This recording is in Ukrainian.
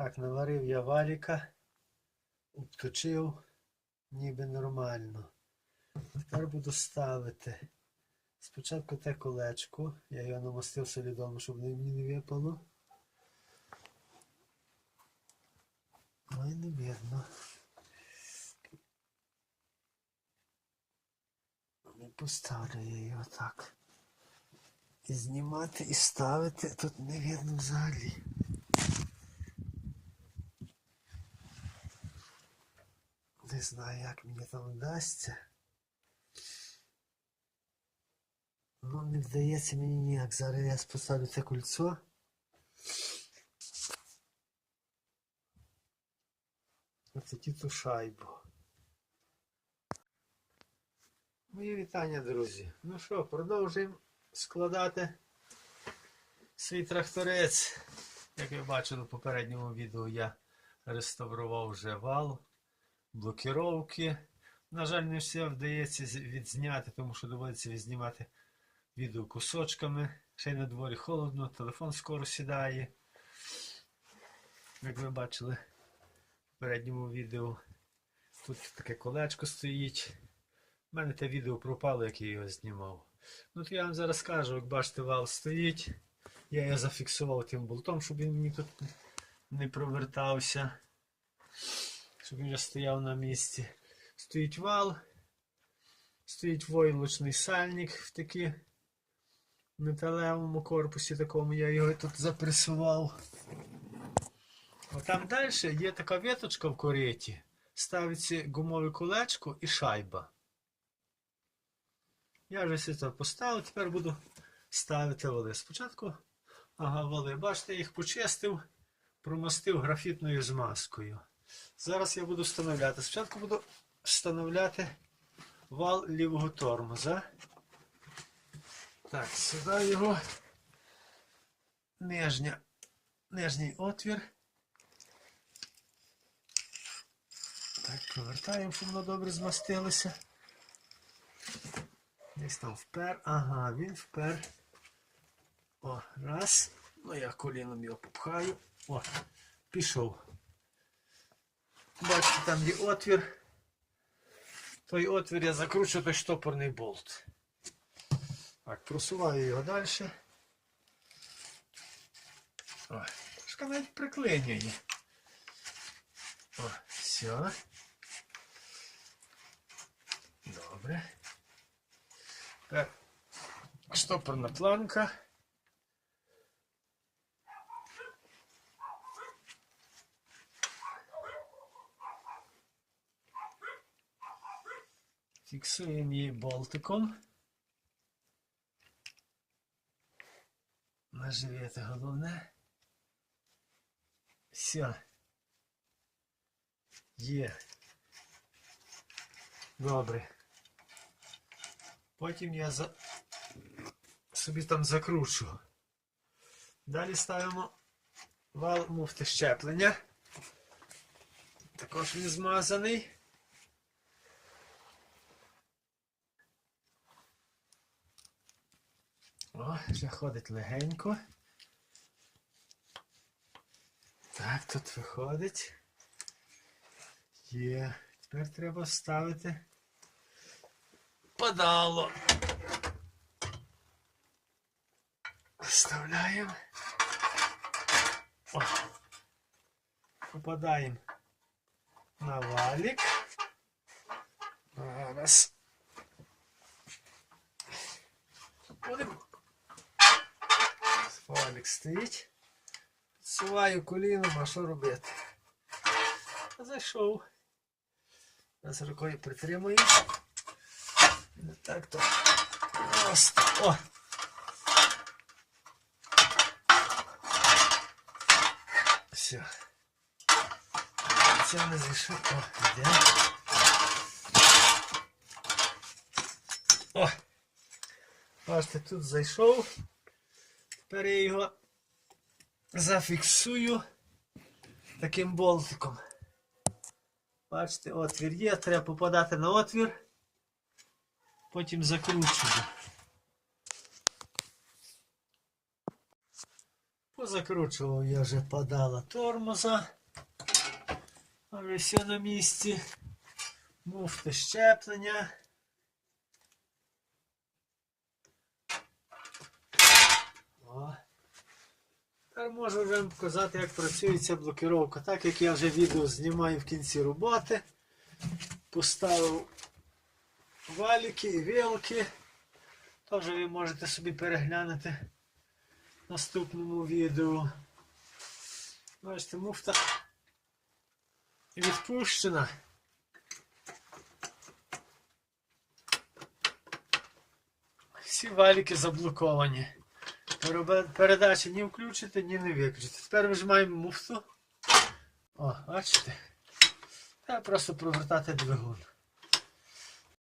Так, наварив я валіка, обточив, ніби нормально. Тепер буду ставити. Спочатку те колечко, я його намастив солідом, щоб мені не випало. Ой, не видно. Не поставлю я його так. І знімати, і ставити тут не видно взагалі. Не знаю, як мені там вдасться. Ну, не вдається мені ніяк. Зараз я поставлю це кольцо. Оце ту шайбу. Мої вітання, друзі. Ну що, продовжуємо складати свій тракторець. Як ви бачили в попередньому відео, я реставрував вже вал, блокіровки. На жаль, не все вдається відзняти, тому що доводиться відзнімати відео кусочками. Ще й на дворі холодно, телефон скоро сідає. Як ви бачили в попередньому відео, тут таке колечко стоїть. У мене те відео пропало, як я його знімав. Ну то я вам зараз скажу, як бачите, вал стоїть. Я його зафіксував тим болтом, щоб він мені тут не провертався. Щоб він вже стояв на місці. Стоїть вал, стоїть войлочний сальник в такій металевому корпусі такому, я його тут запресував. А там далі є така віточка в кориті. Ставиться гумове колечко і шайба. Я вже все це поставив, тепер буду ставити вали. Спочатку, ага, вали. Бачите, я їх почистив, промастив графітною змазкою. Зараз я буду встановляти. Спочатку буду встановляти вал лівого тормоза. Так, сюди його нижня, нижній отвір. Так, провертаємо, щоб воно добре змастилося. Десь там впер. Ага, він впер. О, раз. Ну я коліном його попхаю. О, пішов. Бачите, там є отвір. Той отвір я закручу той штопорний болт. Так, просуваю його далі. О, трошки навіть приклинює. О, все. Добре. Тепер штопорна планка. Фіксуємо її болтиком. Наживити головне. Все. Є. Добре. Потім я за... собі там закручу. Далі ставимо вал муфти щеплення. Також він змазаний. О, вже ходить легенько. Так, тут виходить. Є. Тепер треба вставити подало. Вставляємо. Попадаємо на валік. Зараз. Будемо. Валік стоїть. Підсуваю коліном, а що робити? Зайшов. Зараз рукою притримую. Не так то просто. О! Все. Це не зайшов. О, йде. О! Бачите, тут зайшов. Тепер я його зафіксую таким болтиком. Бачите, отвір є, треба попадати на отвір, потім закручую. Позакручував я вже подала тормоза. А вже все на місці. Муфти щеплення. О. Тепер можу вам показати, як працює ця блокировка. Так як я вже відео знімаю в кінці роботи. Поставив валіки і вилки. Теж ви можете собі переглянути в наступному відео. Бачите, муфта відпущена. Всі валіки заблоковані. Передачі ні включити, ні не виключити. Тепер вижимаємо муфту. О, бачите? Треба просто провертати двигун.